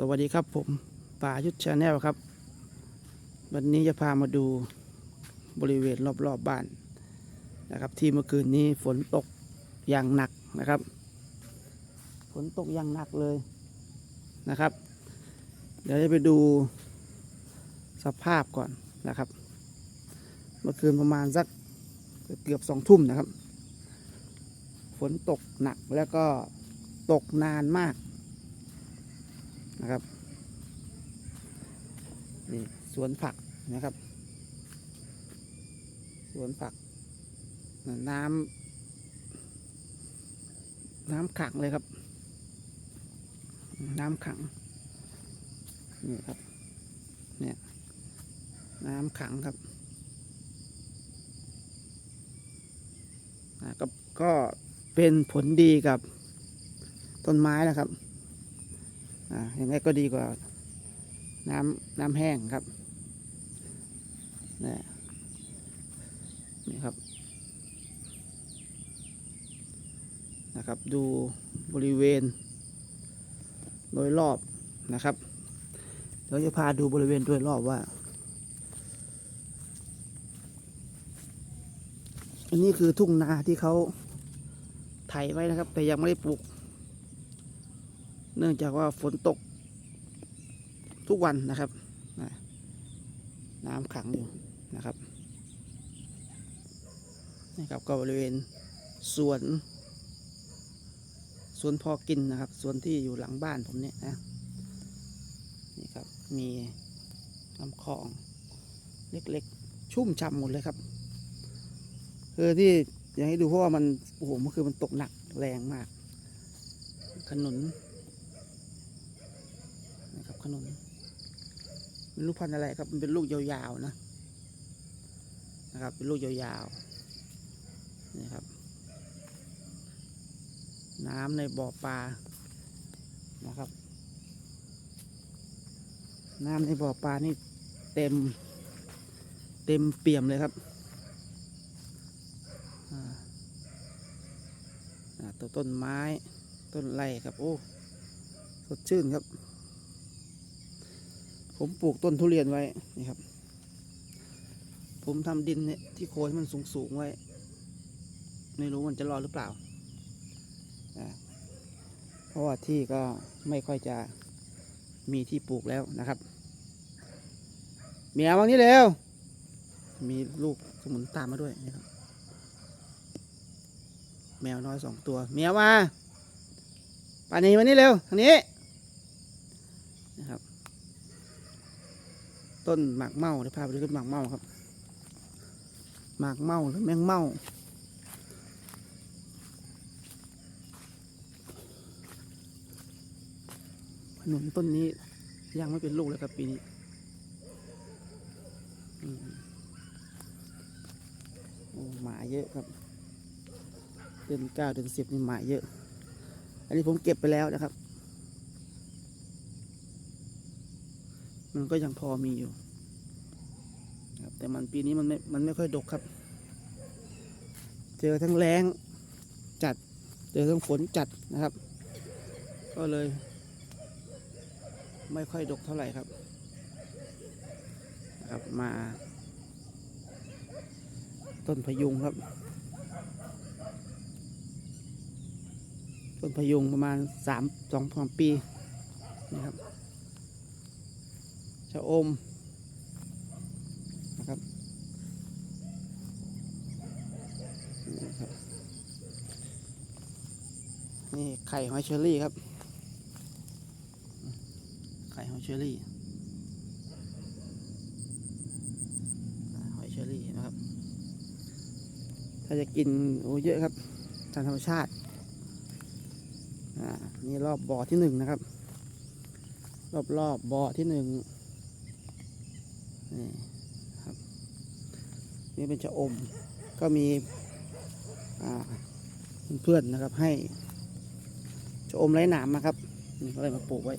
สวัสดีครับผมป่ายุทธชาแนลครับ วันนี้จะพามาดูบริเวณรอบๆบบ้านนะครับ ที่เมื่อคืนนี้ฝนตกอย่างหนักนะครับ ฝนตกอย่างหนักเลยนะครับ เดี๋ยวจะไปดูสภาพก่อนนะครับ เมื่อคืนประมาณสักเกือบสองทุ่มนะครับ ฝนตกหนักแล้วก็ตกนานมาก นะครับนี่สวนผักนะครับ สวนผัก น้ำน้ำขังเลยครับ น้ำขังนี่ครับเนี่ยน้ำขังครับก็ก็เป็นผลดีกับต้นไม้นะครับ อย่างไงก็ดีกว่า น้ำน้ำแห้งครับนี่นี่ครับนะครับ ดูบริเวณ โดยรอบนะครับเดี๋ยวจะพาดูบริเวณโดยรอบว่า อันนี้คือทุ่งนาที่เขาไถไว้นะครับ แต่ยังไม่ได้ปลูก เนื่องจากว่าฝนตกทุกวันนะครับน้ำขังอยู่นะครับนี่ครับก็บริเวณสวนสวนพอกินนะครับสวนที่อยู่หลังบ้านผมเนี่ยนะนี่ครับมีลำคลองเล็กๆ ชุ่มฉ่ำหมดเลยครับคือที่อยากให้ดูเพราะว่ามันโอ้โหเมื่อคืนมันตกหนักแรงมากขนุน ขนมเป็นลูกพันธุ์อะไรครับ มันเป็นลูกยาวๆนะนะครับ เป็นลูกยาวๆนี่ครับ น้ำในบ่อปลานะครับ น้ำในบ่อปลานี่เต็ม เต็มเปี่ยมเลยครับตัวต้นไม้ต้นไรครับ โอ้ สดชื่นครับ ผมปลูกต้นทุเรียนไว้นี่ครับ ผมทำดินเนี่ยที่โคนมันสูงสูงๆไว้ ไม่รู้มันจะรอดหรือเปล่าอ่า เพราะว่าที่ก็ไม่ค่อยจะมีที่ปลูกแล้วนะครับเมียวังนี้เร็ว มีลูกสมุนตามมาด้วยนะครับ แมวน้อยสองตัวเมียมาป่านี้มานี่เร็วทางนี้นะครับ ต้นหมากเมาเดี๋ยวพาไปดูต้นหมากเมาครับ หมากเมาหรือแมงเมาขนุนต้นนี้ยังไม่เป็นลูกเลยครับปีนี้โอ้หมาเยอะครับเดือนเก้าเดือนสิบนี่หมาเยอะ อันนี้ผมเก็บไปแล้วนะครับ มันก็ยังพอมีอยู่ครับแต่มันปีนี้มันไม่ มันไม่ค่อยดกครับ เจอทั้งแรงจัด เจอทั้งฝนจัดนะครับ ก็เลย ไม่ค่อยดกเท่าไหร่ครับ ครับมา ต้นพยุงครับ ต้นพยุงประมาณสามสองสองปีนะครับ ชะอมนะครับนี่ไข่หอยเชอรี่ครับ ไข่หอยเชอรี่หอยเชอรี่นะครับ ถ้าจะกินโอ้เยอะครับทางธรรมชาติอ่านี่รอบบ่อที่หนึ่งนะครับ รอบรอบบ่อที่หนึ่ง นี่ครับ นี่เป็นชะอม ก็มีเพื่อนๆนะครับ ให้ชะอมไร้หนามนะครับนี่ก็เลยมาปลูกไว้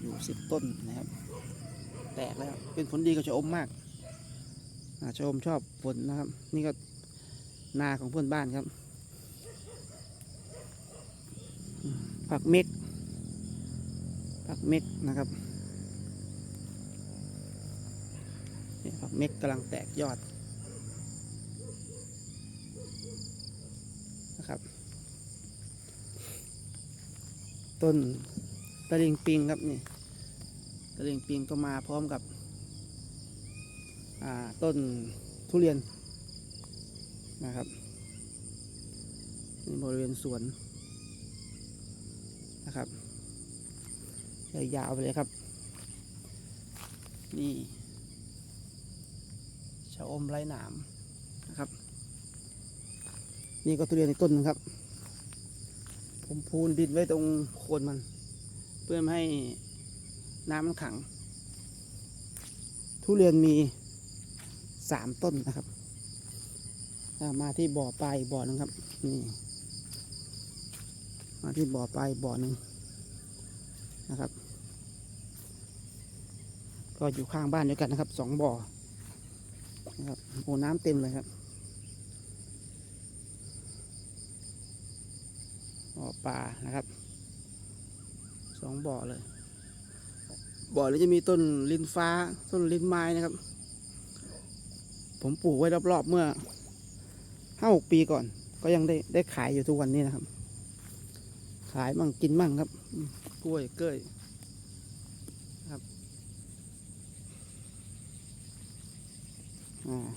อยู่สิบต้นนะครับ แตกแล้ว เป็นผลดีกับชะอมมากอาชะอมชอบฝนนะครับ นี่ก็นาของเพื่อนบ้านครับ ผักเม็ก ผักเม็กนะครับนี่ผักเม็กกำลังแตกยอดนะครับ ต้นตะลิงปิงครับนี่ตะลิงปิงก็มาพร้อมกับต้นทุเรียนนะครับนี่บริเวณสวนนะครับ ยาวๆไปเลยครับ นี่ชะอมไร้หนามนะครับ นี่ก็ทุเรียนอีกต้นนึงครับ ผมพูนดินไว้ตรงโคนมัน เพื่อไม่ให้น้ำมันขัง ทุเรียนมีสามต้นนะครับ มาที่บ่อปลาอีกบ่อหนึงครับ นี่ มาที่บ่อปลาอีกบ่อหนึ่งนะครับ ก็อยู่ข้างบ้านด้วยกันนะครับสองบ่อนะครับโอ้น้ำเต็มเลยครับบ่อปลานะครับสองบ่อเลย บ่อนี้จะมีต้นลิ้นฟ้าต้นลิ้นไม้นะครับ ผมปลูกไว้รอบๆเมื่อห้าหกปีก่อน ก็ยังได้ได้ขายอยู่ทุกวันนี้นะครับ ขายมั่งกินมั่งครับ กล้วยเก้ยครับ อ่า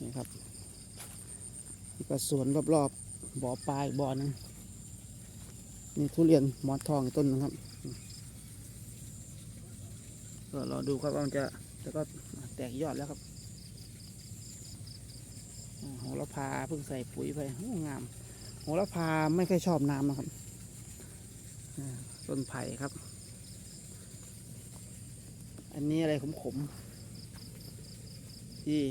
นี่ครับก็สวนรอบๆบ่อปลายบ่อนึงนี่ทุเรียนหมอนทองต้นนึงครับก็รอดูครับว่ามันจะแต่ก็แตกยอดแล้วครับโหระพาเพิ่งใส่ปุ๋ยไปงามโหระพาไม่ค่อยชอบน้ำนะครับต้นไผ่ครับ อันนี้อะไรขมขมๆ ที่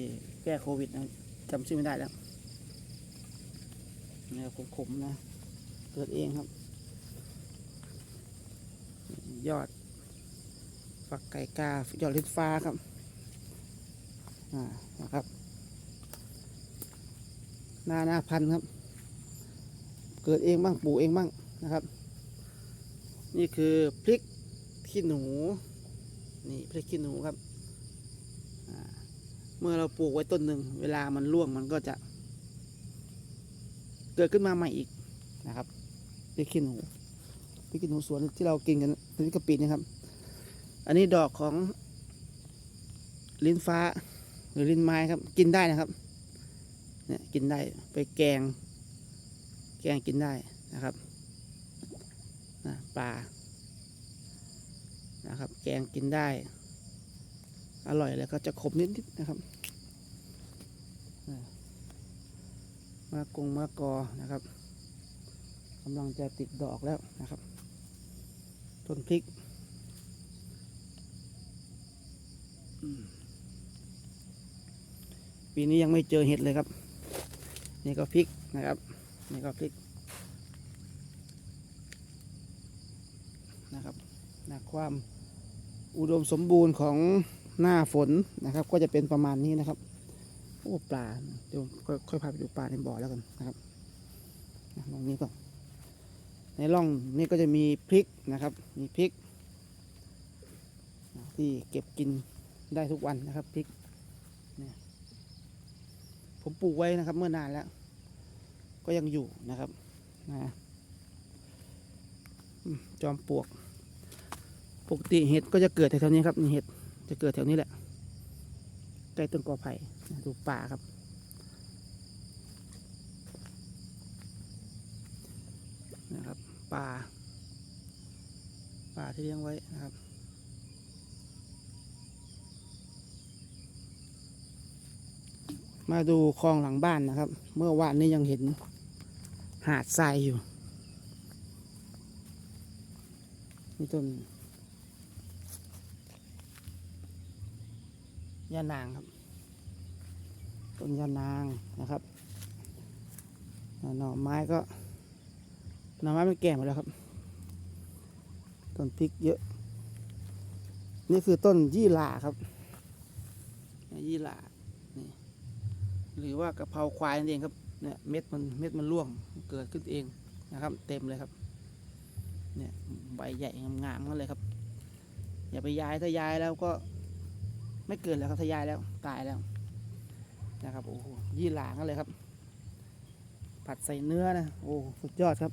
แก้โควิดนะจำชื่อไม่ได้แล้วนี่ขมขมๆนะ เกิดเองครับ ยอดฝักไก่กายอดลิ้นฟ้าครับ อ่านะครับ หน้าหน้าพันธุ์ครับ เกิดเองบ้างปลูกเองบ้างนะครับ นี่คือพริกขี้หนู นี่พริกขี้หนูครับ เมื่อเราปลูกไว้ต้นหนึ่งเวลามันร่วงมันก็จะ เกิดขึ้นมาใหม่อีกนะครับพริกขี้หนูพริกขี้หนูสวนที่เรากินกันพริกกะปินะครับ อันนี้ดอกของลิ้นฟ้าหรือลิ้นไม้ครับ กินได้นะครับ เนี่ยกินได้ไปแกง แกงกินได้นะครับปลานะครับ แกงกินได้ อร่อยแล้วก็จะขมนิดๆนะครับนะมะกงมะกอนะครับกำลังจะติดดอกแล้วนะครับ ต้นพริกปีนี้ยังไม่เจอเห็ดเลยครับ นี่ก็พริกนะครับ นี่ก็พริกนะครับนะความอุดมสมบูรณ์ของ หน้าฝนนะครับ ก็จะเป็นประมาณนี้นะครับโอ้ปลาเดี๋ยวค่อยพาไปดูปลาในบ่อแล้วกันนะครับนะลองนี้ก่อนในร่องนี้ก็จะมีพริกนะครับ มีพริก ที่เก็บกินได้ทุกวันนะครับพริกเนี่ยผมปลูกไว้นะครับ เมื่อนานแล้ว ก็ยังอยู่นะครับนะจอมปลวก ปกติเห็ดก็จะเกิดแถวๆนี้ครับมีเห็ด จะเกิดแถวนี้แหละ ใกล้ต้นกอไผ่ดูป่าครับ นะครับป่า ป่าที่เลี้ยงไว้นะครับมาดูคลองหลังบ้านนะครับ เมื่อวานนี้ยังเห็นหาดทรายอยู่นี่ต้น ยานางครับ ต้นยานางนะครับหน่อไม้ก็หน่อไม้มันแก่หมดแล้วครับต้นพริกเยอะ นี่คือต้นยี่หร่าครับยี่หร่านี่หรือว่ากะเพราควายนั่นเองครับเนี่ยเม็ดมันเม็ดมันร่วงเกิดขึ้นเองนะครับ เต็มเลยครับเนี่ยใบใหญ่งามๆกันเลยครับ อย่าไปย้ายถ้าย้ายแล้วก็ ไม่เกินแล้วครับถ้าย้ายแล้วตายแล้วนะครับโอ้โหยี่หลากันเลยครับ ผัดใส่เนื้อนะโอ้สุดยอดครับ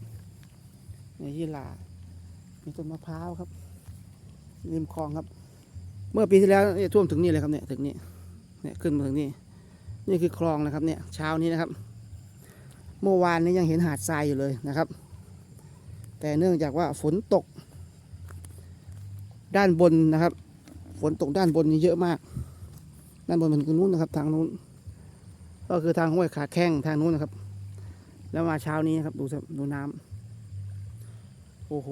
เนี่ยยี่หลามีต้นมะพร้าวครับริมคลองครับ เมื่อปีที่แล้วเนี่ยท่วมถึงนี่เลยครับเนี่ยถึงนี่เนี่ยขึ้นมาถึงนี่นี่คือคลองนะครับเนี่ยเช้านี้นะครับ เมื่อวานนี้ยังเห็นหาดทรายอยู่เลยนะครับ แต่เนื่องจากว่าฝนตก ด้านบนนะครับ ฝนตกด้านบนนี่เยอะมาก ด้านบนมันคือนู้นนะครับ ทางนู้น ก็คือทางห้วยขาแข้งทางนู้นนะครับ แล้วมาเช้านี้นะครับดูสิดูน้ำโอ้โห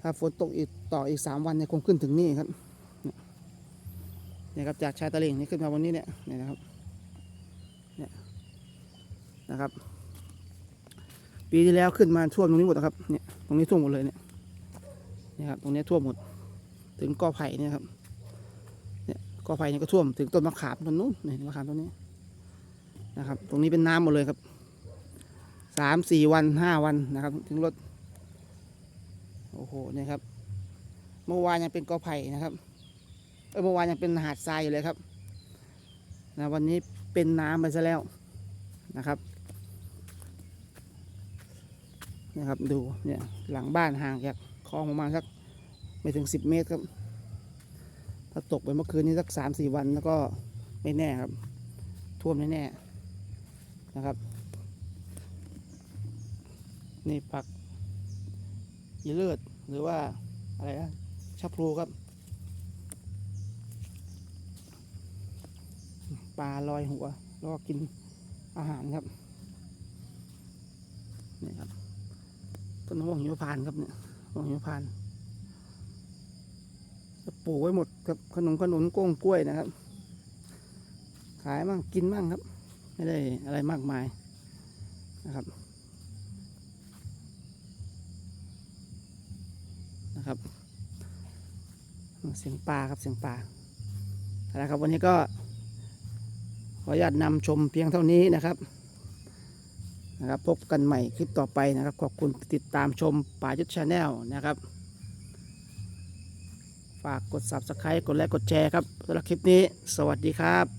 ถ้าฝนตกอีกต่ออีกสามวันเนี่ยคงขึ้นถึงนี่ครับเนี่ยครับจากชายตะลิ่งนี่ขึ้นมาวันนี้เนี่ยเนี่ยนะครับเนี่ยนะครับ ปีที่แล้วขึ้นมาท่วมตรงนี้หมดนะครับเนี่ยตรงนี้ท่วมหมดเลยเนี่ยเนี่ยครับตรงนี้ท่วมหมด ถึงกอไผ่เนี่ยครับเนี่ยกอไผ่เนี่ยก็ท่วมถึงต้นมะขามต้นนู้นเนี่ยมะขามต้นนี้นะครับ ตรงนี้เป็นน้ำหมดเลยครับสามสี่วันห้าวันนะครับ ถึงรถโอ้โหเนี่ยครับ เมื่อวานยังเป็นกอไผ่นะครับเออเมื่อวานยังเป็นหาดทรายอยู่เลยครับนะวันนี้เป็นน้ำไปซะแล้วนะครับนะครับดูเนี่ยหลังบ้านห่างจากคลองประมาณสัก ไม่ถึงสิบเมตรครับ ถ้าตกไปเมื่อคืนนี้สักสามสี่วันแล้วก็ไม่แน่ครับ ท่วมแน่ๆนะครับ นี่ผักยีเลือดหรือว่าอะไรนะชะพลูครับ ปลาลอยหัว แล้วก็กินอาหารครับ นี่ครับ ต้นมะม่วงหิมพานต์ครับเนี่ยมะม่วงหิมพานต์ ปลูกไว้หมดครับขนมขนุนโก้งกล้วยนะครับ ขายมั่งกินมั่งครับ ไม่ได้อะไรมากมายนะครับ นะครับ เสียงปลาครับเสียงปลาเอาละครับวันนี้ก็ ขออนุญาตนำชมเพียงเท่านี้นะครับนะครับ พบกันใหม่คลิปต่อไปนะครับ ขอบคุณติดตามชมป่ายุทธชาแนลนะครับ ฝากกด subscribe กดไลค์กดแชร์ครับสำหรับคลิปนี้ สวัสดีครับ